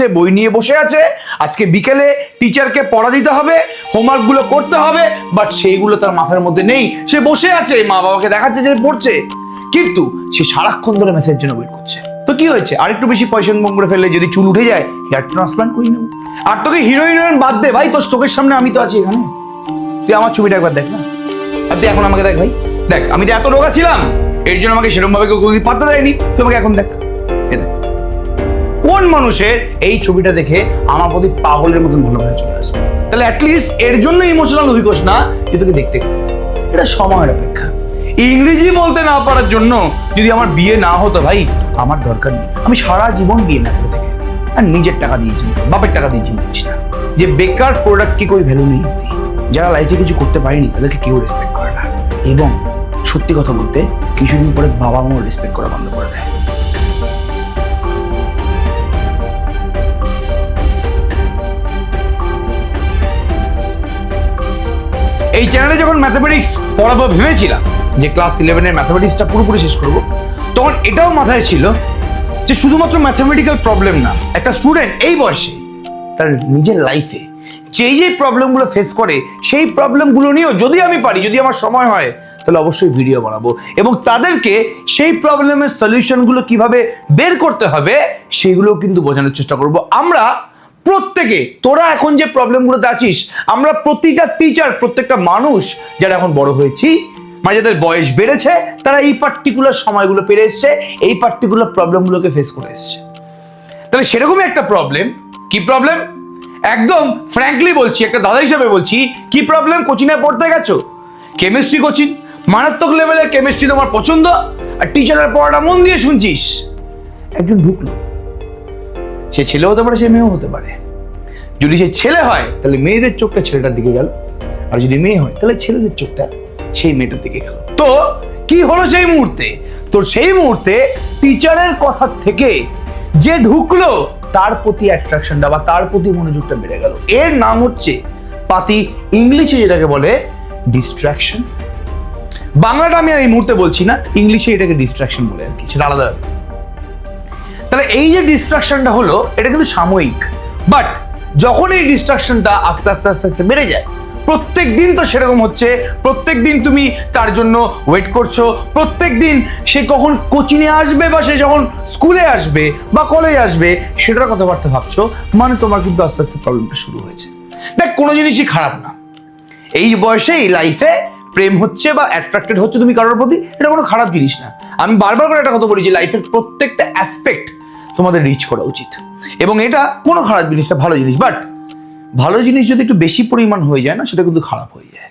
সে বই নিয়ে বসে আছে। আজকে বিকেলে টিচারকে পড়া দিতে হবে হোমওয়ার্কগুলো করতে হবে বাট সেইগুলো তার মাথার মধ্যে নেই। সে বসে আছে মা বাবাকে দেখাচ্ছে যে পড়ছে। কিন্তু সে সারাক্ষণ ধরে মেসেজ জন্য ওয়েট করছে। তো কি হয়েছে? আরেকটু বেশি পয়সা ইনকাম করে ফেললে যদি চুল উঠে যায় হেয়ার ট্রান্সপ্লান্ট করে নেব। আর তোকে হিরো হিরোইন বাদ দে, ভাই, তোর চোখের সামনে আমি তো আছি এখানে। তুই আমার ছবিটা একবার দেখ না। আর তুই এখন আমাকে দেখ ভাই। দেখ, আমি তো এত রোগা ছিলাম, এর জন্য আমাকে সেরকম ভাবে কেউ পাত্তা দেয়নি। তুই আমাকে এখন দেখ। দেখ। কোন মানুষের এই ছবিটা দেখে আমার প্রতি পাগলের মতন ভালোভাবে চলে আসবে তাহলে অ্যাটলিস্ট এর জন্য ইমোশনাল হইকোস না যে তোকে দেখতে এটা সময়ের অপেক্ষা। ইংরেজি বলতে না পারার জন্য যদি আমার বিয়ে না হতো ভাই, আমার দরকার নেই। আমি সারা জীবন বিয়ে না থেকে আর নিজের টাকা দিয়েছি বাপের টাকা দিয়েছি না। যে বেকার প্রোডাক্ট কি কোনো ভ্যালু নেই অব্দি। যারা লাইফে কিছু করতে পারেনি, তাদেরকে কেউ রেসপেক্ট করে না। এবং সত্যি কথা বলতে, কিছুদিন পরে বাবা মাও রেসপেক্ট করা বন্ধ করে দেয়। এই চ্যানেলে যখন ম্যাথামেটিক্স পড়াবো ভেবেছিলাম যে ক্লাস ইলেভেনের ম্যাথামেটিক্সটা পুরোপুরি শেষ করব, তখন এটাও মাথায় ছিল যে শুধুমাত্র ম্যাথামেটিক্যাল প্রবলেম না, একটা স্টুডেন্ট এই বয়সে তার নিজের লাইফে যেই যেই প্রবলেমগুলো ফেস করে, সেই প্রবলেমগুলো নিয়েও যদি আমি পারি, যদি আমার সময় হয়, তাহলে অবশ্যই ভিডিও বানাবো। এবং তাদেরকে সেই প্রবলেমের সলিউশনগুলো কীভাবে বের করতে হবে সেগুলো কিন্তু বোঝানোর চেষ্টা করব। আমরা প্রত্যেকে, তোরা এখন যে প্রবলেমগুলোতে আছিস, আমরা প্রতিটা টিচার প্রত্যেকটা মানুষ যারা এখন বড় হয়েছি মানে যাদের বয়স বেড়েছে, তারা এই পার্টিকুলার সময়গুলো পেরে এসছে, এই পার্টিকুলার প্রবলেমগুলোকে ফেস করে এসছে। তাহলে সেরকমই একটা প্রবলেম কি প্রবলেম একদম ফ্র্যাঙ্কলি বলছি, একটা দাদা হিসাবে বলছি, কি প্রবলেম কোচিংয়ে পড়তে গেছো? কেমিস্ট্রি কোচিং মারাত্মক লেভেলের কেমিস্ট্রি তোমার পছন্দ, আর টিচারের পড়াটা মন দিয়ে শুনছিস। একজন ঢুকলো সে ছেলে হতে পারে, সে মেয়েও হতে পারে। যদি সে ছেলে হয়, তাহলে মেয়েদের চোখটা ছেলেটার দিকে গেল। আর যদি মেয়ে হয়, তাহলে ছেলেদের চোখটা সেই মেয়েটার দিকে গেল। তো কি হলো সেই মুহূর্তে? তোর সেই মুহূর্তে টিচারের কথার থেকে যে ঢুকলো, তার প্রতি অ্যাট্রাকশনটা বা তার প্রতি মনোযোগটা বেড়ে গেল। এর নাম হচ্ছে পাতি ইংলিশে যেটাকে বলে ডিস্ট্রাকশন বাংলাটা আমি আর এই মুহূর্তে বলছি না, ইংলিশে এটাকে ডিস্ট্রাকশন বলে আর কি, সেটা আলাদা। তাহলে এই যে ডিস্ট্রাকশনটা হলো, এটা কিন্তু সাময়িক। বাট যখন এই ডিস্ট্রাকশনটা আস্তে আস্তে আস্তে আস্তে বেড়ে যায়, প্রত্যেক দিন তো সেরকম হচ্ছে। প্রত্যেক দিন তুমি তার জন্য ওয়েট করছ। প্রত্যেক দিন সে কখন কোচিংয়ে আসবে বা সে যখন স্কুলে আসবে বা কলেজে আসবে, সেটার কথাবার্তা ভাবছ মানে তোমার কিন্তু আস্তে আস্তে প্রবলেমটা শুরু হয়েছে। দেখ, কোনো জিনিসই খারাপ না। এই বয়সে, এই লাইফে প্রেম হচ্ছে বা অ্যাট্রাক্টেড হচ্ছে তুমি কারোর প্রতি, এটা কোনো খারাপ জিনিস না। আমি বারবার করে একটা কথা বলি যে লাইফের প্রত্যেকটা অ্যাসপেক্ট তোমাদের রিচ করা উচিত। এবং এটা কোনো খারাপ জিনিস না, ভালো জিনিস। বাট ভালো জিনিস যদি একটু বেশি পরিমাণ হয়ে যায় না, সেটা কিন্তু খারাপ হয়ে যায়।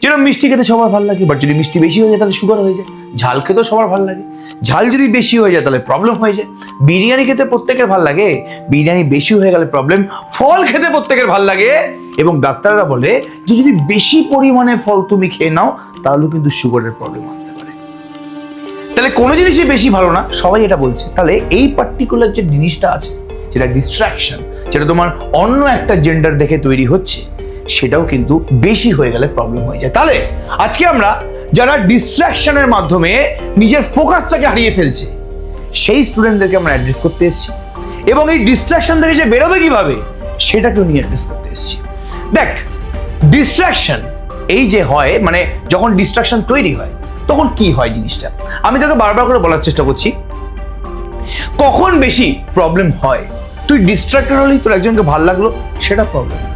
যেরকম মিষ্টি খেতে সবার ভালো লাগে বাট যদি মিষ্টি বেশি হয়ে যায়, তাহলে সুগার হয়ে যায়। ঝাল খেতেও সবার ভালো লাগে। ঝাল যদি বেশি হয়ে যায়, তাহলে প্রবলেম হয়ে যায়। বিরিয়ানি খেতে প্রত্যেকের ভালো লাগে। বিরিয়ানি বেশি হয়ে গেলে প্রবলেম ফল খেতে প্রত্যেকের ভালো লাগে। এবং ডাক্তাররা বলে, যে যদি বেশি পরিমাণে ফল তুমি খেয়ে নাও তাহলেও কিন্তু সুগারের প্রবলেম আসতে তাহলে কোনো জিনিসই বেশি ভালো না, সবাই এটা বলছে। তাহলে এই পার্টিকুলার যে জিনিসটা আছে, যেটা ডিস্ট্রাকশন যেটা তোমার অন্য একটা জেন্ডার দেখে তৈরি হচ্ছে, সেটাও কিন্তু বেশি হয়ে গেলে প্রবলেম হয়ে যায়। তাহলে আজকে আমরা যারা ডিস্ট্রাকশনের মাধ্যমে নিজের ফোকাসটাকে হারিয়ে ফেলছে, সেই স্টুডেন্টদেরকে আমরা অ্যাড্রেস করতে এসেছি। এবং এই ডিস্ট্রাকশন থেকে যে বেরোবে কীভাবে সেটাকেও নিয়ে অ্যাড্রেস করতে এসেছি। দেখ ডিস্ট্রাকশন এই যে হয় মানে যখন ডিস্ট্রাকশন তৈরি হয় তখন কি হয় জিনিসটা? আমি তোকে বারবার করে বলার চেষ্টা করছি। কখন বেশি প্রবলেম হয়? তুই ডিস্ট্রাক্টেড হলি, তোর একজনকে ভালো লাগল, সেটা প্রবলেম না।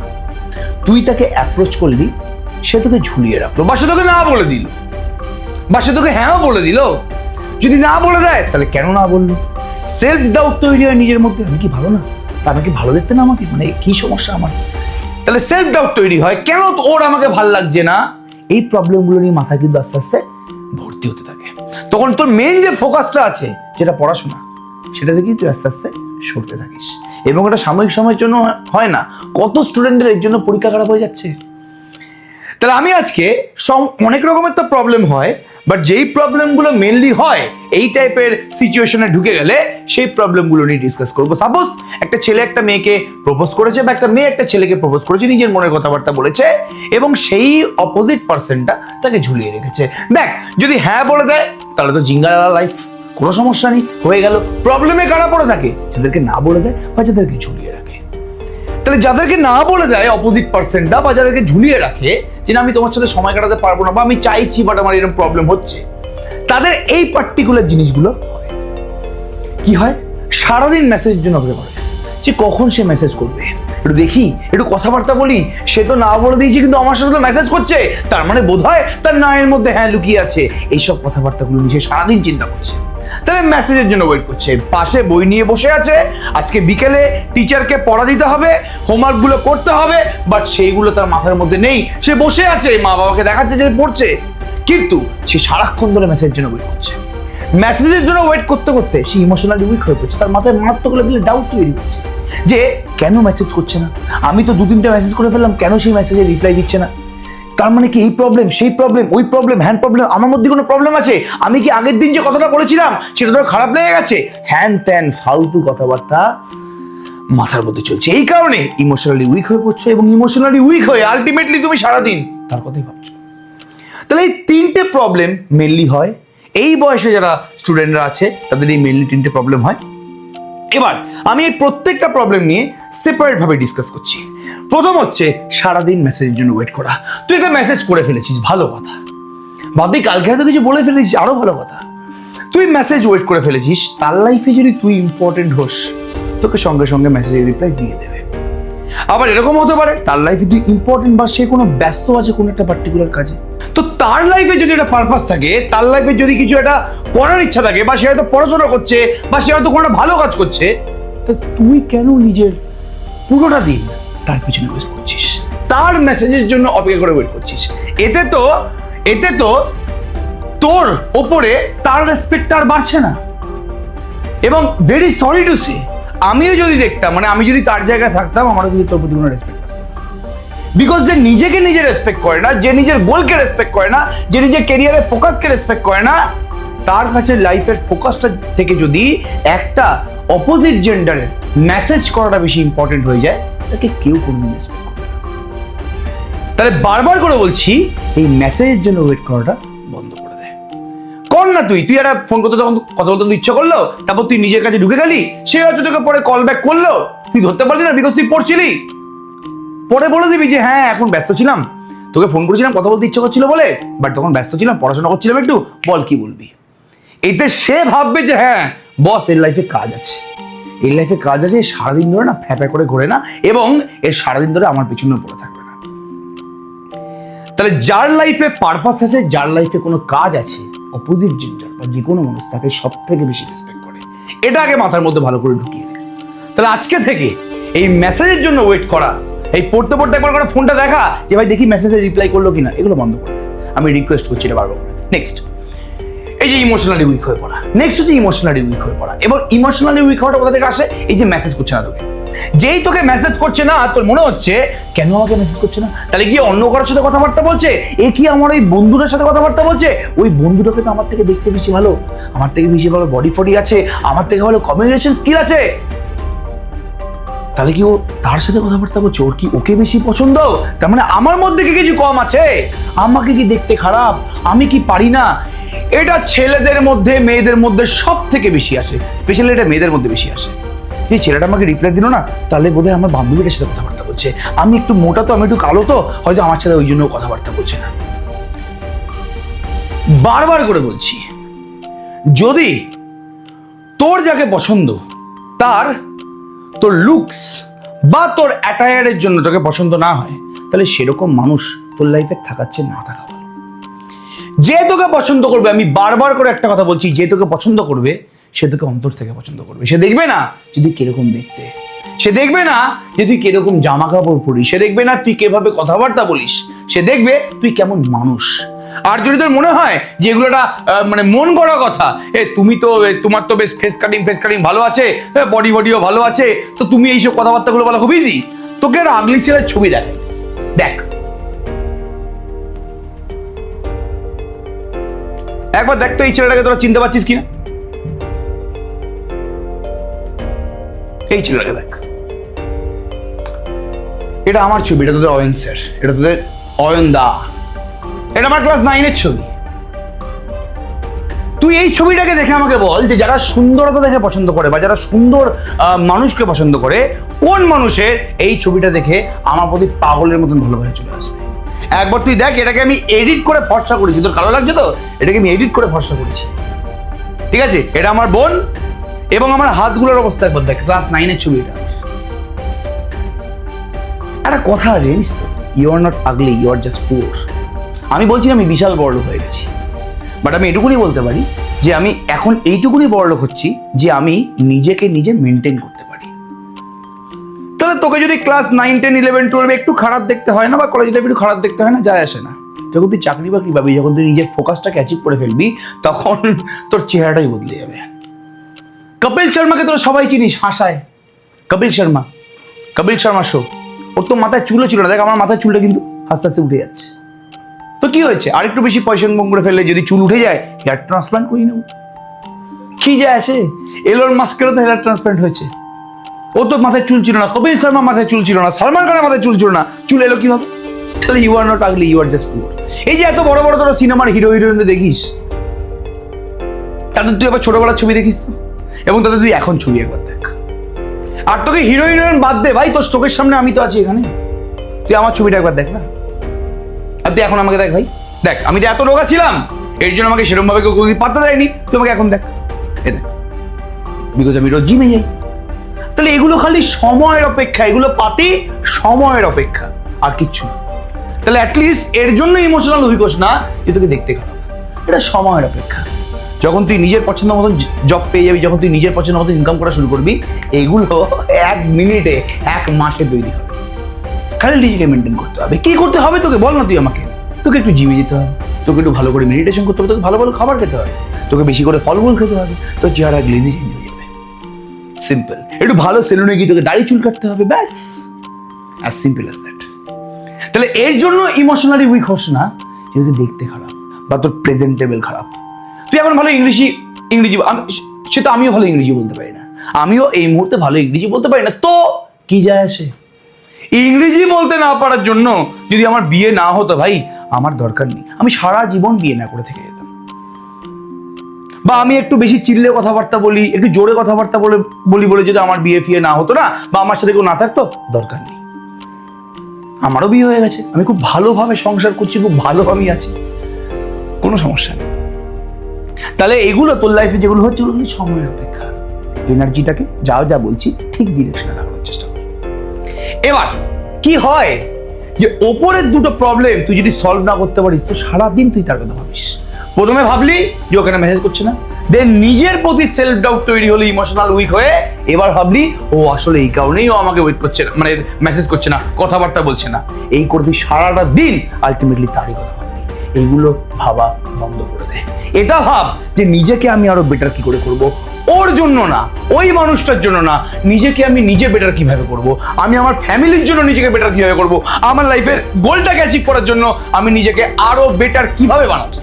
তুই তাকে অ্যাপ্রোচ করলি, সে তোকে ঝুলিয়ে রাখল। বা সে তোকে না বলে দিল। বা সে তোকে হ্যাঁও বলে দিল। যদি না বলে দেয়, তাহলে কেন না বলল? সেলফ ডাউট তৈরি হয় নিজের মধ্যে। আমি কি ভালো না? তা আমাকে ভালো দেখতে না আমাকে? মানে কি সমস্যা আমার? তাহলে সেলফ ডাউট তৈরি হয়। কেন ওর আমাকে ভালো লাগছে না? এই প্রবলেমগুলো নিয়ে মাথায় কিন্তু আস্তে আস্তে ভর্তি হতে থাকে। তখন তোর মেন যে ফোকাসটা আছে, যেটা পড়াশোনা, সেটা থেকেই তুই আস্তে আস্তে সরতে থাকিস। এবং এটা সাময়িক সময়ের জন্য হয় না, কত স্টুডেন্টের এর জন্য পরীক্ষা খারাপ হয়ে যাচ্ছে? তাহলে আমি আজকে অনেক রকমের তো প্রবলেম হয় বাট যেই প্রবলেমগুলো মেনলি হয়, এই টাইপের সিচুয়েশনে ঢুকে গেলে সেই প্রবলেমগুলো নিয়ে ডিসকাস করব। সাপোজ একটা ছেলে একটা মেয়েকে প্রপোজ করেছে বা একটা মেয়ে একটা ছেলেকে প্রপোজ করেছে, নিজের মনের কথাবার্তা বলেছে, এবং সেই অপোজিট পার্সনটা তাকে ঝুলিয়ে রেখেছে। দেখ, যদি হ্যাঁ বলে দেয়, তাহলে তো জিঙ্গালা লাইফ কোনো সমস্যা নেই, হয়ে গেল। প্রবলেমে কারা পড়ে থাকে? যাদেরকে না বলে দেয় বা যাদেরকে ঝুলিয়ে রাখে। তাহলে যাদেরকে না বলে দেয় অপোজিট পার্সনটা বা যাদেরকে ঝুলিয়ে রাখে যে না, আমি তোমার সাথে সময় কাটাতে পারব না বা আমি চাইছি বাট আমার এরকম প্রবলেম হচ্ছে, তাদের এই পার্টিকুলার জিনিসগুলো কি হয়? সারাদিন মেসেজের জন্য অপেক্ষা করে। যে কখন সে মেসেজ করবে? একটু দেখি, একটু কথাবার্তা বলি। সে তো না বলে দিয়েছে, কিন্তু আমার সাথে তো মেসেজ করছে। তার মানে বোধ হয় তার নায়ের মধ্যে হ্যাঁ লুকিয়ে আছে। এইসব কথাবার্তাগুলো নিয়ে সে সারাদিন চিন্তা করছে। তাহলে মেসেজের জন্য ওয়েট করছে। পাশে বই নিয়ে বসে আছে। আজকে বিকেলে টিচারকে পড়া দিতে হবে হোমওয়ার্কগুলো করতে হবে বাট সেইগুলো তার মাথার মধ্যে নেই। সে বসে আছে, মা বাবাকে দেখাচ্ছে যে পড়ছে। কিন্তু সে সারাক্ষণ ধরে মেসেজের জন্য ওয়েট করছে। মেসেজের জন্য ওয়েট করতে করতে সে ইমোশনালি উইক হয়ে পড়ছে। তার মাথায় মারাত্মক লেভেলে ডাউট তৈরি হচ্ছে। যে কেন মেসেজ করছে না? আমি তো দু তিনটা মেসেজ করে ফেললাম, কেন সেই মেসেজে রিপ্লাই দিচ্ছে না? তার মানে কি এই প্রবলেম সেই প্রবলেম ওই প্রবলেম হ্যান্ড প্রবলেম আমার মধ্যে কোনো প্রবলেম আছে? আমি কি আগের দিন যে কথাটা বলেছিলাম, সেটা তো খারাপ লেগে গেছে? হ্যান ত্যান ফালতু কথাবার্তা মাথার মধ্যে চলছে। এই কারণে ইমোশনালি উইক হয়ে পড়ছো এবং ইমোশনালি উইক হয়ে আলটিমেটলি তুমি সারাদিন তার কথাই ভাবছ। তাহলে এই তিনটে প্রবলেম মেনলি হয়। এই বয়সে যারা স্টুডেন্টরা আছে, তাদের এই মেনলি তিনটে প্রবলেম হয়। এবার, আমি এই প্রত্যেকটা প্রবলেম নিয়ে সেপারেটভাবে ডিসকাস করছি। প্রথম হচ্ছে সারাদিন মেসেজের জন্য ওয়েট করা। তুই একটা মেসেজ করে ফেলেছিস, ভালো কথা। বাদি কালকে হয়তো কিছু বলে ফেলেছিস, আরও ভালো কথা। তুই মেসেজ ওয়েট করে ফেলেছিস, তার লাইফে যদি তুই ইম্পর্টেন্ট হোস, তোকে সঙ্গে সঙ্গে মেসেজের রিপ্লাই দিয়ে দেবে। আবার এরকম হতে পারে, তার লাইফে তুই ইম্পর্টেন্ট বা সে কোনো ব্যস্ত আছে কোনো একটা পার্টিকুলার কাজে। তো তার লাইফে যদি একটা পারপাস থাকে, তার লাইফে যদি কিছু একটা করার ইচ্ছা থাকে, বা সে হয়তো পড়াশোনা করছে, বা সে হয়তো কোনো ভালো কাজ করছে, তো তুই কেন নিজের পুরোটা দিন তার পিছনে ওয়েস্ট করছিস তার মেসেজের জন্য অপেক্ষা করে ওয়েট করছিস। এতে তো এতে তো তোর ওপরে তার রেসপেক্ট আর বাড়ছে না। এবং ভেরি সরি টু সে আমিও যদি দেখতাম মানে আমি যদি তার জায়গায় থাকতাম, আমারও কিন্তু তোর প্রতি কোনো রেসপেক্ট আছে। বিকজ যে নিজেকে নিজে রেসপেক্ট করে না, যে নিজের গোলকে রেসপেক্ট করে না, যে নিজের কেরিয়ারের ফোকাসকে রেসপেক্ট করে না, তার কাছে লাইফের ফোকাসটা থেকে যদি একটা অপোজিট জেন্ডারের মেসেজ করাটা বেশি ইম্পর্টেন্ট হয়ে যায় তাকে কেউ কোনোদিন রেসপেক্ট করে না তাহলে বারবার করে বলছি এই মেসেজের জন্য ওয়েট করাটা বন্ধ করে দেয় কর না তুই তুই একটা ফোন করতে তখন কথা বলতে ইচ্ছা করল তারপর তুই নিজের কাছে ঢুকে গেলি সে হয়তো তোকে পরে কল ব্যাক করল। তুই ধরতে পারলি না বিকজ তুই পড়ছিলি। পরে বলে দিবি যে হ্যাঁ এখন ব্যস্ত ছিলাম। তোকে ফোন করেছিলাম কথা বলতে ইচ্ছা করছিল বলে বাট তখন ব্যস্ত ছিলাম পড়াশোনা করছিলাম একটু বল কি বলবি? এতে সে ভাববে যে হ্যাঁ বস এর লাইফে কাজ আছে। এর লাইফে কাজ আছে, সারাদিন ধরে না ফ্যাপা করে ঘোরে না, এবং এর সারাদিন ধরে আমার পিছনে পড়ে থাকবে না। তাহলে যার লাইফে পারপাস আছে, যার লাইফে কোনো কাজ আছে অপোজিট জেন্ডার বা যে কোনো মানুষ তাকে সব থেকে বেশি রেসপেক্ট করে। এটা আগে মাথার মধ্যে ভালো করে ঢুকিয়ে দে তাহলে আজকে থেকে এই মেসেজের জন্য ওয়েট করা, এই পড়তে পড়তে একবার করে ফোনটা দেখা, যে ভাই দেখি মেসেজে রিপ্লাই করল কিনা, এগুলো বন্ধ করে দে। আমি রিকোয়েস্ট করছি এটা বারবার নেক্সট এই যে ইমোশনালি উইক হয়ে পড়া। নেক্সট হচ্ছে ইমোশনালি উইক হয়ে পড়া। এবং ইমোশনালি উইক হওয়াটা কোথা থেকে আসে? এই যে মেসেজ করছে না তোকে। যেই তোকে মেসেজ করছে না, তোর মনে হচ্ছে, কেন আমাকে মেসেজ করছে না? তাহলে কি অন্য কারোর সাথে কথাবার্তা বলছে? এ কি আমার ওই বন্ধুটার সাথে কথাবার্তা বলছে? ওই বন্ধুটাকে তো আমার থেকে দেখতে বেশি ভালো। আমার থেকে বেশি ভালো বডি ফডি আছে। আমার থেকে ভালো কমিউনিকেশন স্কিল আছে। তাহলে কি ও তার সাথে কথাবার্তা বলছে? ওর কি ওকে বেশি পছন্দ? তার মানে আমার মধ্যে কি কিছু কম আছে? আমাকে কি দেখতে খারাপ? আমি কি পারি না? এটা ছেলেদের মধ্যে, মেয়েদের মধ্যে সব থেকে বেশি আসে। স্পেশালি এটা মেয়েদের মধ্যে বেশি আসে। যে ছেলেটা আমাকে রিপ্লাই দিল না, তাহলে বোধহয় আমার বান্ধবীটার সাথে কথাবার্তা বলছে। আমি একটু মোটা তো, আমি একটু কালো তো, হয়তো আমার সাথে ওই জন্য কথাবার্তা বলছে না। বারবার করে বলছি, যদি তোর যাকে পছন্দ, তার, তোর লুকস বা তোর অ্যাটায়ারের জন্য তোকে পছন্দ না হয়, তাহলে সেরকম মানুষ তোর লাইফে থাকার চেয়ে না থাকা। যে তোকে পছন্দ করবে, আমি বারবার করে একটা কথা বলছি, যে তোকে পছন্দ করবে, সে তোকে অন্তর থেকে পছন্দ করবে। সে দেখবে না যে তুই কীরকম দেখতে। সে দেখবে না যে তুই কীরকম জামা কাপড় পরিস। সে দেখবে না তুই কীভাবে কথাবার্তা বলিস। সে দেখবে তুই কেমন মানুষ। আর যদি তোর মনে হয় যে এগুলোটা মানে মন গড়া কথা, এ, তুমি তো তোমার তো বেশ ফেস কাটিং ফেস কাটিং ভালো আছে বডি বডিও ভালো আছে, তো তুমি এইসব কথাবার্তাগুলো বলা খুব ইজি তোকে আগলি ছেলের ছবি দেখ দেখ একবার দেখ তো এই ছেলেটাকে তোরা চিনতে পারছিস কিনা? এই ছেলেটাকে দেখ। এটা আমার ছবি, এটা তোদের অয়ন স্যার, এটা তোদের অয়ন দা। এটা আমার ক্লাস নাইনের ছবি। তুই এই ছবিটাকে দেখে আমাকে বল যে যারা সুন্দরতা দেখে পছন্দ করে বা যারা সুন্দর মানুষকে পছন্দ করে, কোন মানুষের এই ছবিটা দেখে আমার প্রতি পাগলের মতন ভালোভাবে চলে আসবে? একবার তুই দেখ, এটাকে আমি এডিট করে ফর্সা করেছি। তোর কালো লাগছে তো? এটাকে আমি এডিট করে ফর্সা করেছি। ঠিক আছে? এটা আমার বোন এবং আমার হাতগুলোর অবস্থা একবার দেখ ক্লাস নাইনের ছবি এটা একটা কথা আছে, জানিস তো? You are not ugly you are just poor আমি বলছি আমি বিশাল বড়লোক হয়ে গেছি। বাট আমি এটুকুনি বলতে পারি যে আমি এখন এইটুকুনি বড়লোক হচ্ছি যে আমি নিজেকে নিজে মেনটেন তাহলে তোকে যদি class nine ten eleven twelve একটু খারাপ দেখতে হয় না বা কলেজ লাইফে একটু খারাপ দেখতে হয় না, যায় আসে না। যখন তুই চাকরি বাকরি পাবি, যখন তুই নিজের ফোকাসটাকে অ্যাচিভ করে ফেলবি, তখন তোর চেহারাটাই বদলে যাবে। কপিল শর্মাকে তোরা সবাই চিনিস, হাসায়। কপিল শর্মা কপিল শর্মা শো ওর তো মাথায় চুলও ছিল না। দেখ, আমার মাথায় চুলটা কিন্তু আস্তে আস্তে উঠে যাচ্ছে। তো কি হয়েছে? আরেকটু বেশি পয়সা ইনকাম করে ফেললে যদি চুল উঠে যায় হেয়ার ট্রান্সপ্লান্ট করি নেব। কি যায় আসে? এলোর মাস্কেরও তো হেয়ার ট্রান্সপ্লান্ট হয়েছে। ও তো মাথায় চুল ছিল না, কপিল শর্মা মাথায় চুল ছিল না, সলমান খানের মাথায় চুল ছিল না। চুল এলো কীভাবে? তাহলে you are not ugly you are just poor এই যে এত বড় বড় তোরা সিনেমার হিরো হিরোইনদের দেখিস, তাদের তুই আবার ছোটবেলার ছবি দেখিস তো? এবং তাদের তুই এখন ছবি একবার দেখ। আর তোকে হিরো হিরোইন বাদ দে, ভাই, তোর চোখের সামনে আমি তো আছি এখানে। তুই আমার ছবিটা একবার দেখ না? আর তুই এখন আমাকে দেখ ভাই। দেখ, আমি তো এত রোগা ছিলাম, এর জন্য আমাকে সেরকম ভাবে কেউ কোনোদিন পাত্তা দেয়নি। তুই আমাকে এখন দেখ। এ দেখ। বিকজ আমি রোজ জিমে যাই। তাহলে এগুলো খালি সময়ের অপেক্ষা, এগুলো পাতি সময়ের অপেক্ষা, আর কিচ্ছু না। তাহলে অ্যাটলিস্ট এর জন্য ইমোশনাল কোস না, যে তোকে দেখতে খারাপ এটা সময়ের অপেক্ষা। যখন তুই নিজের পছন্দ মতন জব পেয়ে যাবি, যখন তুই নিজের পছন্দ মতন ইনকাম করা শুরু করবি, এগুলো এক মিনিটে, এক মাসে তৈরি হবে। খালি নিজেকে মেনটেন করতে হবে। কি করতে হবে তোকে? বল না তুই আমাকে। তোকে একটু জিমে যেতে হবে। তোকে একটু ভালো করে মেডিটেশন করতে হবে। তোকে ভালো ভালো খাবার খেতে হবে। তোকে বেশি করে ফলমূল খেতে হবে। তোর চেহারা গ্লেজি চেঞ্জ হয়ে যাবে। সিম্পল একটু ভালো সেলুনে গিয়ে তোকে দাড়ি চুল কাটতে হবে, ব্যাস। অ্যাজ সিম্পল অ্যাজ দ্যাট তাহলে এর জন্য ইমোশনালি উইক হোস না যে দেখতে খারাপ, বা তোর প্রেজেন্টেবল খারাপ। তুই এখন ভালো ইংলিশই, ইংরেজি আমি, সে তো আমিও ভালো ইংরেজি বলতে পারি না। আমিও এই মুহূর্তে ভালো ইংরেজি বলতে পারি না, তো কি যায় আসে? ইংরেজি বলতে না পারার জন্য যদি আমার বিয়ে না হতো, ভাই, আমার দরকার নেই। আমি সারা জীবন বিয়ে না করে থেকে যেতাম। বা আমি একটু বেশি চিল্লে কথাবার্তা বলি, একটু জোরে কথাবার্তা বলে, বলি বলে যদি আমার বিয়ে ফিয়ে না হতো না, বা আমার সাথে কেউ না থাকতো, দরকার নেই। আমারও বিয়ে হয়ে গেছে। আমি খুব ভালোভাবে সংসার করছি, খুব ভালোভাবেই আছি। কোনো সমস্যা নেই। তাহলে এগুলো তোর লাইফে যেগুলো হচ্ছে, ওগুলো সময়ের অপেক্ষা। এনার্জিটাকে যা যা বলছি, ঠিক ডিরেকশনে লাগানোর চেষ্টা কর। এবার, কি হয় যে ওপরের দুটো প্রবলেম তুই যদি সলভ না করতে পারিস, তো সারাদিন তুই তার কথা ভাবিস। প্রথমে ভাবলি যে ওখানে মেসেজ করছে না। দেন নিজের প্রতি সেলফ ডাউট তৈরি হলো ইমোশনাল উইক হয়ে। এবার ভাবলি, ও আসলে এই কারণেই ও আমাকে ওয়েট করছে না মানে মেসেজ করছে না, কথাবার্তা বলছে না। এই করতে সারাটা দিন আলটিমেটলি তারই কথা এইগুলো ভাবা বন্ধ করে দে। এটা ভাব যে নিজেকে আমি আরও বেটার কি করে করব? ওর জন্য না, ওই মানুষটার জন্য না, নিজেকে আমি নিজে বেটার কীভাবে করব? আমি আমার ফ্যামিলির জন্য নিজেকে বেটার কীভাবে করব? আমার লাইফের গোলটাকে অ্যাচিভ করার জন্য আমি নিজেকে আরও বেটার কীভাবে বানাবো?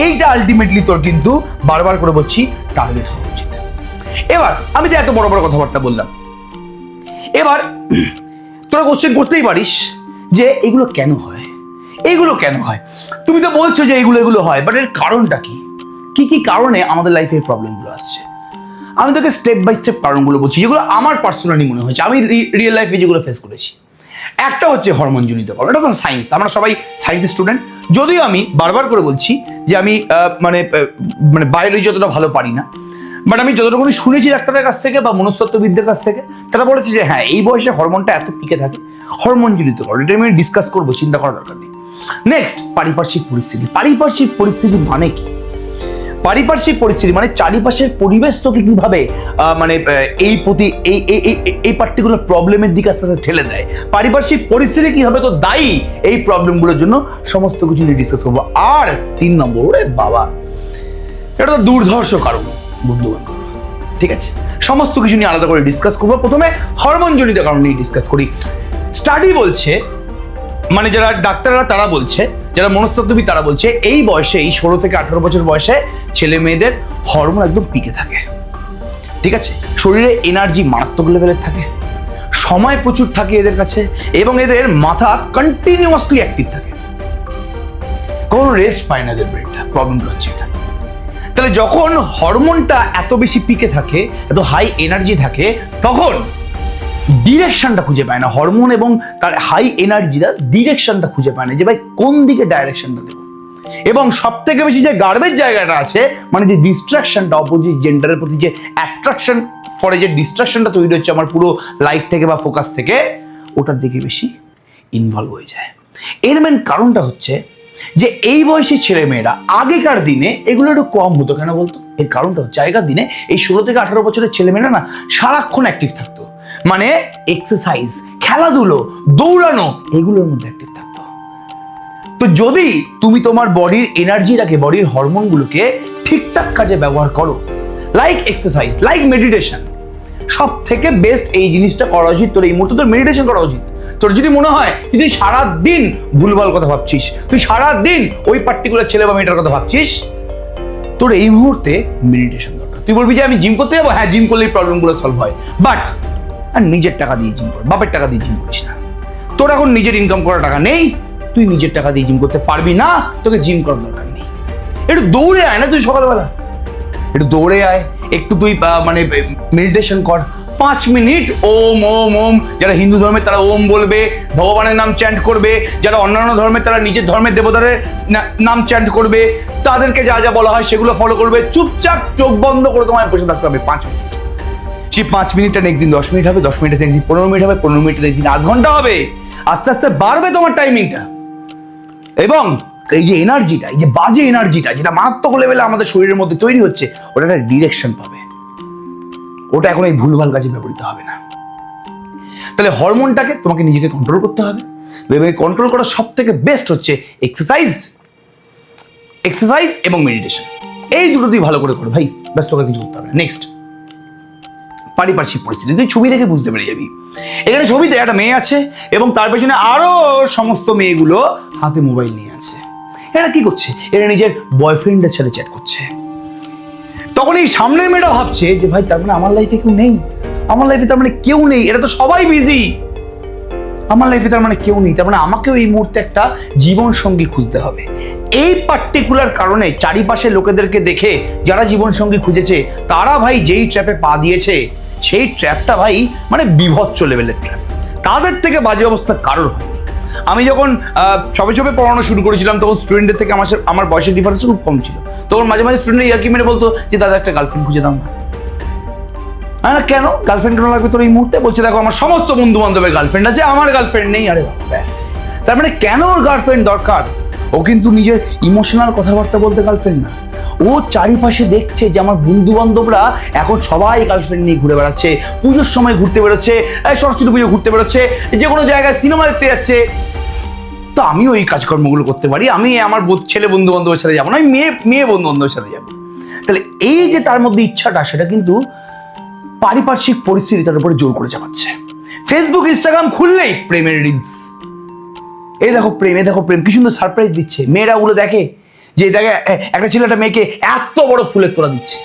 এইটা আলটিমেটলি তোর কিন্তু বারবার করে বলছি টার্গেট হওয়া উচিত। এবার, আমি তো এত বড় বড় কথাবার্তা বললাম, এবার তোরা কোশ্চেন করতেই পারিস যে এগুলো কেন হয়? এগুলো কেন হয়? তুমি তো বলছো যে এগুলো এগুলো হয় বাট এর কারণটা কি? কি কি কারণে আমাদের লাইফে এই প্রবলেমগুলো আসছে? আমি তোকে স্টেপ বাই স্টেপ কারণগুলো বলছি, যেগুলো আমার পার্সোনালি মনে হয়েছে। আমি রিয়েল লাইফে যেগুলো ফেস করেছি। একটা হচ্ছে হরমোনজনিত কারণ এটা তো সায়েন্স আমরা সবাই সায়েন্সের স্টুডেন্ট যদিও আমি বারবার করে বলছি যে আমি মানে মানে বায়োলজি যতটা ভালো পারি না বাট আমি যতটুকু শুনেছি ডাক্তারের কাছ থেকে বা মনস্তত্ত্ববিদদের কাছ থেকে, তারা বলেছে যে হ্যাঁ এই বয়সে হরমোনটা এত পিকে থাকে হরমোন জনিত এটা আমি ডিসকাস করব, চিন্তা করার দরকার নেই। নেক্সট পারিপার্শ্বিক পরিস্থিতি। পারিপার্শ্বিক পরিস্থিতি মানে কি? পারিপার্শ্বিক পরিস্থিতি মানে চারিপাশের পরিবেশ তোকে কীভাবে মানে এই প্রতি, এই, এই- পার্টিকুলার প্রবলেমের দিকে আস্তে আস্তে ঠেলে দেয়? পারিপার্শ্বিক পরিস্থিতি কি হবে তো দায়ী এই প্রবলেমগুলোর জন্য? সমস্ত কিছু নিয়ে ডিসকাস করব। আর তিন নম্বর বাবা, এটা তো দুর্ধর্ষ কারণ বন্ধু ঠিক আছে? সমস্ত কিছু নিয়ে আলাদা করে ডিসকাস করব। প্রথমে হরমোনজনিত কারণ নিয়ে ডিসকাস করি। স্টাডি বলছে মানে যারা ডাক্তাররা, তারা বলছে যারা মনস্তত্ত্ববিদ তারা বলছে এই বয়সে এই ষোলো থেকে আঠারো বছর বয়সে ছেলে মেয়েদের হরমোন একদম পিকে থাকে। ঠিক আছে? শরীরে এনার্জি মারাত্মক লেভেলের থাকে। সময় প্রচুর থাকে এদের কাছে এবং এদের মাথা কন্টিনিউয়াসলি অ্যাক্টিভ থাকে। কোনো রেস্ট পায় না এদের ব্রেনটা প্রবলেম হচ্ছে এটা। তাহলে যখন হরমোনটা এত বেশি পিকে থাকে, এত হাই এনার্জি থাকে, তখন ডিরেকশনটা খুঁজে পায় না। হরমোন এবং তার হাই এনার্জিটা ডিরেকশনটা খুঁজে পায় না যে ভাই কোন দিকে ডাইরেকশনটা দেবো। এবং সব থেকে বেশি যে গার্বেজ জায়গাটা আছে মানে যে ডিস্ট্রাকশনটা অপোজিট জেন্ডারের প্রতি যে অ্যাট্রাকশন ফলে যে ডিস্ট্রাকশনটা তৈরি হচ্ছে আমার পুরো লাইফ থেকে বা ফোকাস থেকে, ওটার দিকে বেশি ইনভলভ হয়ে যায়। এর মেন কারণটা হচ্ছে যে এই বয়সী ছেলেমেয়েরা আগেকার দিনে এগুলো একটু কম হতো, কেন বলতো? এর কারণটা হচ্ছে আগেকার দিনে এই ষোলো থেকে আঠারো বছরের ছেলেমেয়েরা না সারাক্ষণ অ্যাক্টিভ থাকতো। মানে এক্সারসাইজ খেলাধুলো, দৌড়ানো, এগুলোর মধ্যে অ্যাক্টিভ থাকতো তো যদি তুমি তোমার বডির এনার্জিটাকে বডির হরমোনগুলোকে ঠিকঠাক কাজে ব্যবহার করো লাইক এক্সারসাইজ লাইক মেডিটেশন সব থেকে বেস্ট এই জিনিসটা করা উচিত, তোর এই মুহূর্তে তোর মেডিটেশন করা উচিত। তোর যদি মনে হয় তুই সারাদিন ভুলভাল কথা ভাবছিস, তুই সারাদিন ওই পার্টিকুলার ছেলে বা মেয়েটার কথা ভাবছিস, তোর এই মুহূর্তে মেডিটেশন দরকার। তুই বলবি যে, আমি জিম করতে যাব? হ্যাঁ জিম করলেই প্রবলেমগুলো সলভ হয়। বাট আর নিজের টাকা দিয়ে জিম কর, বাপের টাকা দিয়ে জিম করিস না। তোর এখন নিজের ইনকাম করার টাকা নেই, তুই নিজের টাকা দিয়ে জিম করতে পারবি না, তোকে জিম করার দরকার নেই। একটু দৌড়ে আয় না তুই সকালবেলা। একটু দৌড়ে আয়, একটু তুই মানে মেডিটেশন কর। পাঁচ মিনিট ওম ওম ওম, যারা হিন্দু ধর্মের তারা ওম বলবে, ভগবানের নাম চ্যান্ট করবে, যারা অন্যান্য ধর্মের তারা নিজের ধর্মের দেবতাদের নাম চ্যান্ট করবে, তাদেরকে যা যা বলা হয় সেগুলো ফলো করবে, চুপচাপ চোখ বন্ধ করে তোমায় বসে থাকতে হবে পাঁচ মিনিট। সেই পাঁচ মিনিটটা নেক্সট দিন দশ মিনিট হবে, দশ মিনিটের নেক্সট দিন পনেরো মিনিট হবে, পনেরো মিনিটের নেক্সট দিন আধ ঘণ্টা হবে। আস্তে আস্তে বাড়বে তোমার টাইমিংটা এবং এই যে এনার্জিটা এই যে বাজে এনার্জিটা যেটা মারাত্মক লেভেলে আমাদের শরীরের মধ্যে তৈরি হচ্ছে ওটা একটা ডিরেকশন পাবে। ওটা এখন এই ভুলভাল কাজে ব্যবহৃত হবে না। তাহলে হরমোনটাকে তোমাকে নিজেকে কন্ট্রোল করতে হবে। এবং কন্ট্রোল করার সব থেকে বেস্ট হচ্ছে এক্সারসাইজ এক্সারসাইজ এবং মেডিটেশন এই দুটো তুই ভালো করে করো। ভাই ব্যস্ত কিছু করতে হবে নেক্সট পারিপার্শ্বিক পরিস্থিতি। তুই ছবি দেখে বুঝতে পেরে যাবি। এখানে ছবিতে একটা মেয়ে আছে এবং তার পেছনে আরও সমস্ত মেয়েগুলো হাতে মোবাইল নিয়ে আছে। এরা কি করছে? এরা নিজের বয়ফ্রেন্ডের সাথে চ্যাট করছে। তখন এই সামনের মেয়েটা ভাবছে যে, ভাই, তার মানে আমার লাইফে কেউ নেই? আমার লাইফে তার মানে কেউ নেই? এটা তো সবাই বিজি আমার লাইফে তার মানে কেউ নেই। তার মানে আমাকেও এই মুহূর্তে একটা জীবন সঙ্গী খুঁজতে হবে। এই পার্টিকুলার কারণে চারিপাশে লোকেদেরকে দেখে যারা জীবন সঙ্গী খুঁজেছে, তারা ভাই যেই ট্র্যাপে পা দিয়েছে সেই ট্র্যাপটা ভাই মানে বিভৎস লেভেলের ট্র্যাপ। তাদের থেকে বাজে অবস্থা কারোর আমি যখন সবে সবে পড়ানো শুরু করেছিলাম, তখন স্টুডেন্টদের থেকে আমার আমার বয়সের ডিফারেন্স খুব কম ছিল। তখন মাঝে মাঝে স্টুডেন্ট ইয়ার্কি মেরে বলতো যে, দাদা, একটা গার্লফ্রেন্ড খুঁজে দাও না। কেন? গার্লফ্রেন্ড কেন লাগবে তোর এই মুহূর্তে? বলছে, দেখো, আমার সমস্ত বন্ধু বান্ধবের গার্লফ্রেন্ড আছে, আমার গার্লফ্রেন্ড নেই। আরে ব্যাস। তার মানে কেন ওর গার্লফ্রেন্ড দরকার? ও কিন্তু নিজের ইমোশনাল কথাবার্তা বলতে গার্লফ্রেন্ড না। ও চারিপাশে দেখছে যে আমার বন্ধু বান্ধবরা এখন সবাই গার্লফ্রেন্ড নিয়ে ঘুরে বেড়াচ্ছে। পুজোর সময় ঘুরতে বেরোচ্ছে সরস্বতী পুজো ঘুরতে বেরোচ্ছে, যে কোনো জায়গায় সিনেমা দেখতে যাচ্ছে। তো আমিও ওই কাজকর্মগুলো করতে পারি। আমি আমার ছেলে বন্ধু বান্ধবের সাথে যাব না, আমি মেয়ে মেয়ে বন্ধু বান্ধবের সাথে যাব। তাহলে এই যে তার মধ্যে ইচ্ছাটা, সেটা কিন্তু পারিপার্শ্বিক পরিস্থিতি তার উপরে জোর করে চাপাচ্ছে। ফেসবুক ইনস্টাগ্রাম খুললেই প্রেমের রিলস। এই দেখো প্রেম, এই দেখো প্রেম, কি সুন্দর সারপ্রাইজ দিচ্ছে। মেয়েরা ওগুলো দেখে যে দেখে একটা ছেলে একটা মেয়েকে এত বড় ফুলের তোলা দিচ্ছে।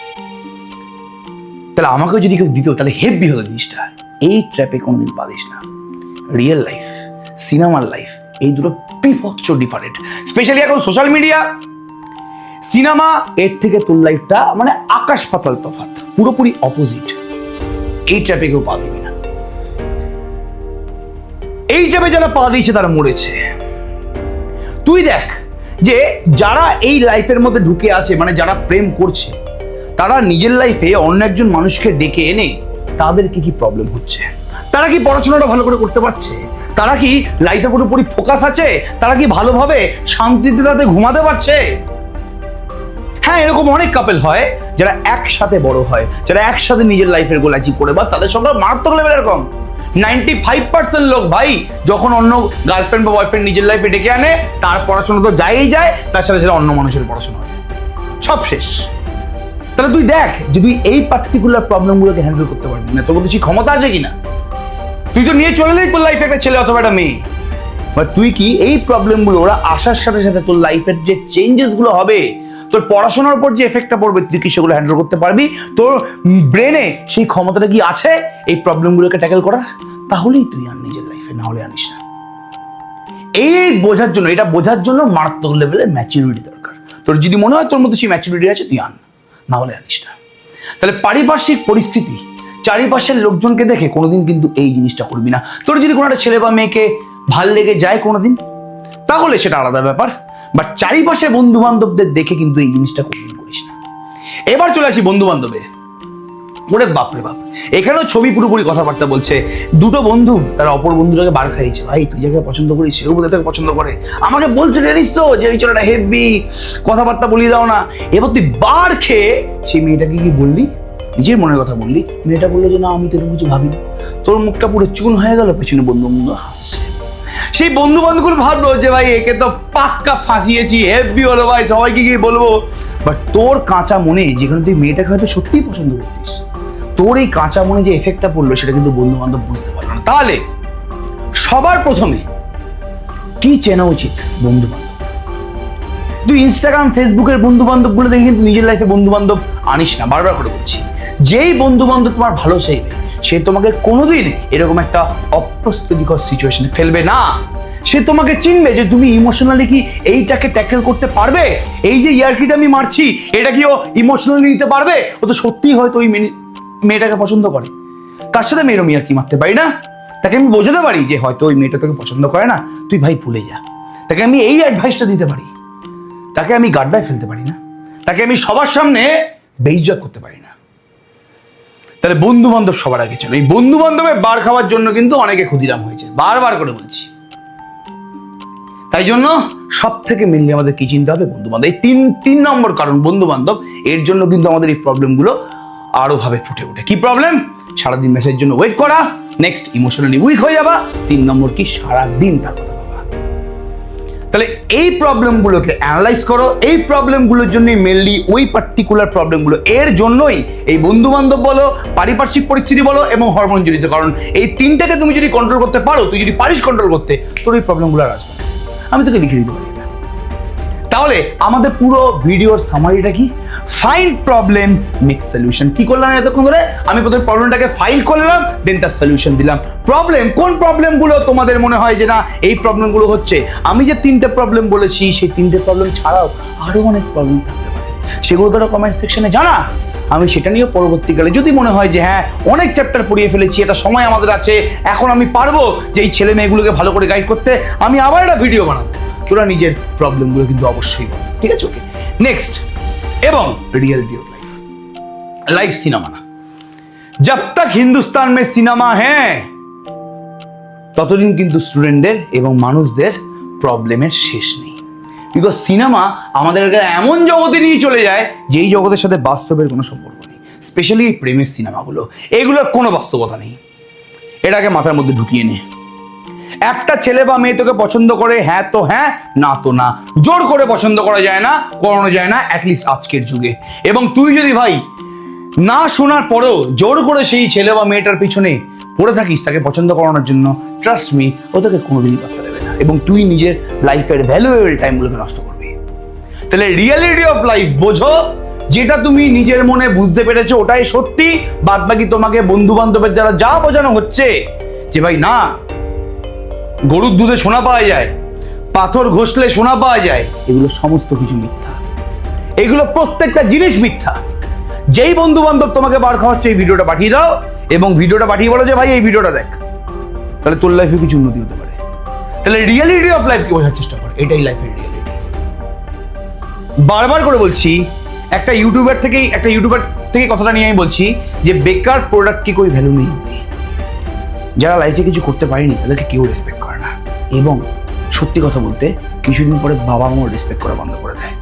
তাহলে আমাকেও যদি কেউ দিত, তাহলে হেভি হতো জিনিসটা। এই ট্র্যাপে কোনোদিন পাদিস না। রিয়েল লাইফ সিনেমার লাইফ এই দুটো বিভৎস ডিফারেন্ট স্পেশালি এখন সোশ্যাল মিডিয়া সিনেমা এর থেকে তোর লাইফটা মানে আকাশ পাতাল তফাৎ, পুরোপুরি অপোজিট এই ট্র্যাপে কেউ পা দিবি না। এই ট্র্যাপে যারা পা দিয়েছে, তারা মরেছে। তুই দেখ যে যারা এই লাইফের মধ্যে ঢুকে আছে মানে যারা প্রেম করছে, তারা নিজের লাইফে অন্য একজন মানুষকে ডেকে এনে তাদের কি কি প্রবলেম হচ্ছে? তারা কি পড়াশোনাটা ভালো করে করতে পারছে? তারা কি লাইফে পুরোপুরি ফোকাস আছে? তারা কি ভালোভাবে শান্তিতে ঘুমাতে পারছে? হ্যাঁ এরকম অনেক কাপেল হয় যারা একসাথে বড় হয়, যারা একসাথে নিজের লাইফের গোল অ্যাচিভ করে বা তাদের সঙ্গে মারাত্মক লেভেল এরকম নাইনটি ফাইভ পার্সেন্ট লোক ভাই যখন অন্য গার্লফ্রেন্ড বা বয়ফ্রেন্ড নিজের লাইফে ডেকে আনে, তার পড়াশোনা তো যাই যায়, তার সাথে সাথে অন্য মানুষের পড়াশোনা হয়। সব শেষ। তাহলে তুই দেখ যে তুই এই পার্টিকুলার প্রবলেমগুলোকে হ্যান্ডেল করতে পারবি না। তোর মধ্যে সেই ক্ষমতা আছে কিনা? তুই তো নিয়ে চলে যাই তোর লাইফে একটা ছেলে অথবা একটা মেয়ে। বাট তুই কি এই প্রবলেমগুলো ওরা আসার সাথে সাথে তোর লাইফের যে চেঞ্জেসগুলো হবে তোর পড়াশোনার উপর যে এফেক্টটা পড়বে, তুই কি সেগুলো হ্যান্ডেল করতে পারবি? তোর ব্রেনে সেই ক্ষমতাটা কি আছে? এই প্রবলেমগুলোকে ট্যাকেল করার? তাহলেই তুই আন নিজের লাইফে না হলে আনিস না। এই বোঝার জন্য, এটা বোঝার জন্য মারাত্মক লেভেলের ম্যাচুরিটি দরকার। তোর যদি মনে হয় তোর মধ্যে সেই ম্যাচুরিটি আছে, তুই আন। না হলে আনিস না। তাহলে পারিপার্শ্বিক পরিস্থিতি, চারিপাশের লোকজনকে দেখে কোনোদিন কিন্তু এই জিনিসটা করবি না। তোর যদি কোনো একটা ছেলে বা মেয়েকে ভালো লেগে যায় কোনোদিন, তাহলে সেটা আলাদা ব্যাপার। বাট চারিপাশে বন্ধু বান্ধবদের দেখে কিন্তু এই জিনিসটা কোনোদিন করিস না। এবার চলে আসি বন্ধু বান্ধবে ওরে বাপ রে বাপ। এখানেও ছবি পুরোপুরি কথাবার্তা বলছে। দুটো বন্ধু, তারা অপর বন্ধুটাকে বার খাইয়েছে। ভাই, তুই যাকে পছন্দ করিস, সেও বোধহয় তাকে পছন্দ করে। আমাকে বলছে জানিস তো যে ওই ছেলেটা হেভি কথাবার্তা বলিয়ে দাও না। এবার তুই বার খেয়ে সেই মেয়েটাকে কি বললি, নিজের মনের কথা বললি। মেয়েটা বলল যে, না, আমি তো কিছু ভাবিনি। তোর মুখটা পুরো চুন হয়ে গেল, পেছনে বন্ধু বন্ধু হাসছে। সেই বন্ধু বান্ধবগুলো ভাবলো যে ভাই, একে তো পাক্কা ফাঁসিয়েছি হেভি হলো ভাই, সবাইকে গিয়ে বলব। বাট তোর কাঁচা মনে, যেখানে তুই মেয়েটাকে হয়তো সত্যিই পছন্দ করতিস, তোর এই কাঁচা মনে যে এফেক্টটা পড়ল, সেটা কিন্তু বন্ধু বান্ধব বুঝতে পারল না। তাহলে, সবার প্রথমে কি চেনা উচিত বন্ধু তুই ইনস্টাগ্রাম ফেসবুকের বন্ধু বান্ধবগুলো দেখে কিন্তু নিজের লাইফে বন্ধু বান্ধব আনিস না, বারবার করে বলছি। যেই বন্ধু বান্ধব তোমার ভালো চাইবে সে তোমাকে কোনোদিন এরকম একটা অপ্রস্তুতিকর সিচুয়েশনে ফেলবে না। সে তোমাকে চিনবে যে তুমি ইমোশনালি কি এইটাকে ট্যাকেল করতে পারবে? এই যে ইয়ার্কিটা আমি মারছি, এটা কি ও ইমোশনালি নিতে পারবে? ও তো সত্যিই হয়তো ওই মেয়ে- মেয়েটাকে পছন্দ করে। তার সাথে মেয়েরও ইয়ার্কি মারতে পারি না। তাকে আমি বোঝাতে পারি যে হয়তো ওই মেয়েটা তোকে পছন্দ করে না। তুই ভাই ভুলে যা। তাকে আমি এই অ্যাডভাইসটা দিতে পারি। তাকে আমি গাড্ডায় ফেলতে পারি না। তাকে আমি সবার সামনে বেইজ্জত করতে পারি না। তাহলে বন্ধু বান্ধব সবার আগে চলো। এই বন্ধু বান্ধবের বার খাওয়ার জন্য কিন্তু অনেকে ক্ষুদিরাম হয়েছে। বারবার করে বলছি। তাই জন্য সব থেকে মেনলি আমাদের কি চিনতে হবে? বন্ধু বান্ধব এই তিন তিন নম্বর কারণ বন্ধু বান্ধব এর জন্য কিন্তু আমাদের এই প্রবলেমগুলো আরও ভাবে ফুটে ওঠে। কি প্রবলেম সারাদিন মেসেজের জন্য ওয়েট করা। নেক্সট ইমোশনালি উইক হয়ে যাবা। তিন নম্বর কি? সারাদিন তার কথা তাহলে এই প্রবলেমগুলোকে অ্যানালাইজ করো। এই প্রবলেমগুলোর জন্যই মেনলি ওই পার্টিকুলার প্রবলেমগুলো এর জন্যই এই বন্ধু বান্ধব বলো, পারিপার্শ্বিক পরিস্থিতি বলো এবং হরমোন জড়িত। কারণ এই তিনটাকে তুমি যদি কন্ট্রোল করতে পারো, তুই যদি পারিস কন্ট্রোল করতে, তোর এই প্রবলেমগুলো আর আসবে আমি তোকে লিখে দিতে পারি। তাহলে আমাদের পুরো ভিডিওর সামারিটা কি? ফাইল প্রবলেম মেক সলিউশন কি করলাম এতক্ষণ ধরে? আমি প্রথমে প্রবলেমটাকে ফাইল করলাম দেন তার সলিউশন দিলাম। প্রবলেম কোন প্রবলেমগুলো তোমাদের মনে হয় যে না, এই প্রবলেমগুলো হচ্ছে? আমি যে তিনটে প্রবলেম বলেছি, সেই তিনটে প্রবলেম ছাড়াও আরও অনেক প্রবলেম থাকতে পারে। সেগুলো তোরা কমেন্ট সেকশনে জানা। আমি সেটা নিয়েও পরবর্তীকালে যদি মনে হয় যে হ্যাঁ অনেক চ্যাপ্টার পড়িয়ে ফেলেছি, এটা সময় আমাদের আছে, এখন আমি পারব যে এই ছেলে মেয়েগুলোকে ভালো করে গাইড করতে, আমি আবার একটা ভিডিও বানাবো। তোরা নিজের প্রবলেমগুলো কিন্তু অবশ্যই বল, ঠিক আছে? ওকে নেক্সট এবং reality of life life cinema না। জব তক হিন্দুস্তান মে সিনেমা হ্যাঁ ততদিন কিন্তু স্টুডেন্টদের এবং মানুষদের প্রবলেমের শেষ নেই। বিকজ সিনেমা আমাদেরকে এমন জগতে নিয়ে চলে যায়, যেই জগতের সাথে বাস্তবের কোনো সম্পর্ক নেই। স্পেশালি প্রেমের সিনেমাগুলো এগুলোর কোনো বাস্তবতা নেই। এটাকে মাথার মধ্যে ঢুকিয়ে নে। একটা ছেলে বা মেয়ে তোকে পছন্দ করে হ্যাঁ তো হ্যাঁ না তো না। জোর করে পছন্দ করা যায় না, করানো যায় না অ্যাটলিস্ট আজকের যুগে। এবং তুই যদি ভাই না শোনার পরেও জোর করে সেই ছেলে বা মেয়েটার পিছনে পড়ে থাকিস তাকে পছন্দ করানোর জন্য ট্রাস্ট মি ও তোকে কোনোদিনই পাত্তা দেবে না। এবং তুই নিজের লাইফের ভ্যালুয়েবল টাইমগুলোকে নষ্ট করবি। তাহলে রিয়ালিটি অফ লাইফ বোঝো, যেটা তুমি নিজের মনে বুঝতে পেরেছ, ওটাই সত্যি। বাদ বাকি তোমাকে বন্ধু বান্ধবের দ্বারা যা বোঝানো হচ্ছে, যে ভাই না গরুর দুধে সোনা পাওয়া যায় পাথর ঘষলে সোনা পাওয়া যায়। এগুলো সমস্ত কিছু মিথ্যা। এগুলো প্রত্যেকটা জিনিস মিথ্যা। যেই বন্ধু বান্ধব তোমাকে বার খাওয়াচ্ছে এই ভিডিওটা পাঠিয়ে দাও এবং ভিডিওটা পাঠিয়ে বলো যে ভাই এই ভিডিওটা দেখ। তাহলে তোর লাইফে কিছু উন্নতি হতে পারে। তাহলে রিয়েলিটি অফ লাইফকে বোঝার চেষ্টা কর এটাই লাইফের রিয়েলিটি বারবার করে বলছি একটা ইউটিউবার থেকেই একটা ইউটিউবার থেকে কথাটা নিয়ে আমি বলছি যে বেকার প্রোডাক্ট কি কোনো ভ্যালু নেই যারা লাইফে কিছু করতে পারেনি তাদেরকে কেউ রেসপেক্ট এবং সত্যি কথা বলতে কিছুদিন পরে বাবা মাও রেসপেক্ট করা বন্ধ করে দেয়।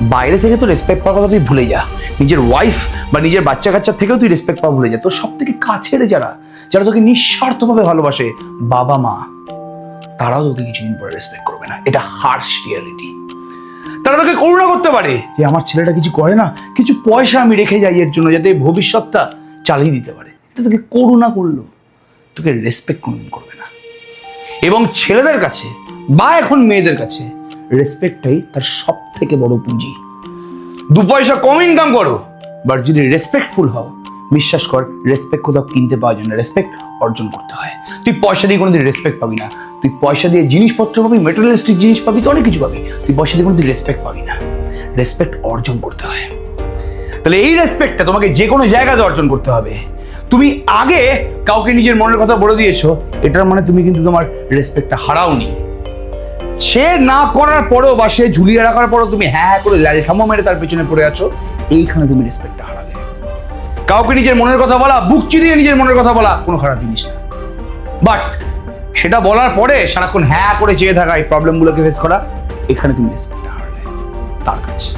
বাইরে থেকে তো রেসপেক্ট পাওয়ার কথা তুই ভুলে যা। নিজের ওয়াইফ বা নিজের বাচ্চা কাচ্চার থেকেও তুই রেসপেক্ট পাওয়া ভুলে যা। তোর সব থেকে কাছের যারা যারা তোকে নিঃস্বার্থভাবে ভালোবাসে বাবা মা তারাও তোকে কিছুদিন পরে রেসপেক্ট করবে না। এটা হার্শ রিয়ালিটি তারা তোকে করুণা করতে পারে যে আমার ছেলেটা কিছু করে না, কিছু পয়সা আমি রেখে যাই এর জন্য যাতে ভবিষ্যৎটা চালিয়ে দিতে পারে। এটা তোকে করুণা করল। তোকে রেসপেক্ট করবে না। এবং ছেলেদের কাছে বা এখন মেয়েদের কাছে রেসপেক্টটাই তার সব থেকে বড় পুঁজি। দু পয়সা কম ইনকাম করো বাট যদি রেসপেক্টফুল হও, বিশ্বাস কর রেসপেক্ট কোথাও কিনতে পাওয়া যায় না রেসপেক্ট অর্জন করতে হয়। তুই পয়সা দিয়ে কোনোদিন রেসপেক্ট পাবি না। তুই পয়সা দিয়ে জিনিসপত্র পাবি মেটেরিয়ালিস্টিক জিনিস পাবি তো অনেক কিছু পাবি। তুই পয়সা দিয়ে কোনোদিন রেসপেক্ট পাবি না। রেসপেক্ট অর্জন করতে হয়। তাহলে এই রেসপেক্টটা তোমাকে যে কোনো জায়গাতে অর্জন করতে হবে। তুমি আগে কাউকে নিজের মনের কথা বলে দিয়েছ, এটার মানে তুমি কিন্তু তোমার রেসপেক্টটা হারাওনি। সে না করার পরেও বা সে ঝুলিয়ে রাখার পরেও তুমি হ্যাঁ হ্যাঁ করে লাড়ি থামো মেরে তার পেছনে পড়ে আছো, এইখানে তুমি রেসপেক্টটা হারালে। কাউকে নিজের মনের কথা বলা, বুক চিরিয়ে নিজের মনের কথা বলা কোনো খারাপ জিনিস না। বাট সেটা বলার পরে সারাক্ষণ হ্যাঁ করে চেয়ে থাকা এই প্রবলেমগুলোকে ফেস করা, এখানে তুমি রেসপেক্টটা হারালে। তার কাছে।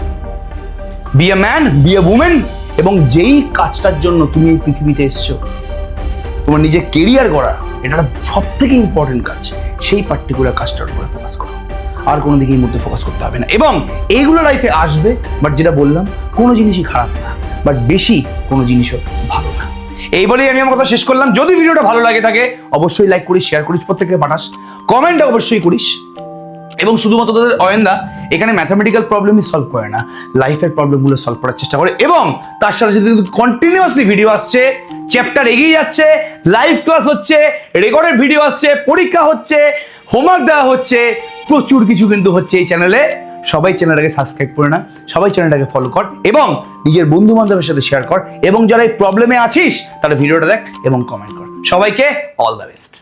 Be a man be a women এবং যেই কাজটার জন্য তুমি এই পৃথিবীতে এসছো, তোমার নিজের কেরিয়ার গড়া, এটা সব থেকে ইম্পর্টেন্ট কাজ। সেই পার্টিকুলার কাজটার উপরে ফোকাস করো। আর কোনো দিকে এই মুহূর্তে ফোকাস করতে হবে না। এবং এইগুলো লাইফে আসবে বাট যেটা বললাম, কোনো জিনিসই খারাপ না বাট বেশি কোনো জিনিসও ভালো না। এই বলেই আমি আমার কথা শেষ করলাম। যদি ভিডিওটা ভালো লাগে থাকে, অবশ্যই লাইক করিস শেয়ার করিস, প্রত্যেককে পাঠাস। কমেন্ট অবশ্যই করিস। এবং শুধুমাত্র তাদের অয়েন্দা এখানে ম্যাথামেটিক্যাল প্রবলেমই সলভ করে না লাইফের প্রবলেমগুলো সলভ করার চেষ্টা করে এবং তার সাথে সাথে কিন্তু কন্টিনিউয়াসলি ভিডিও আসছে চ্যাপ্টার এগিয়ে যাচ্ছে লাইভ ক্লাস হচ্ছে রেকর্ডেড ভিডিও আসছে, পরীক্ষা হচ্ছে হোমওয়ার্ক দেওয়া হচ্ছে, প্রচুর কিছু কিন্তু হচ্ছে এই চ্যানেলে সবাই চ্যানেলটাকে সাবস্ক্রাইব করে না, সবাই চ্যানেলটাকে ফলো কর এবং নিজের বন্ধু বান্ধবের সাথে শেয়ার কর এবং যারা এই প্রবলেমে আছিস তারা ভিডিওটা দেখ এবং কমেন্ট কর। সবাইকে অল দ্য বেস্ট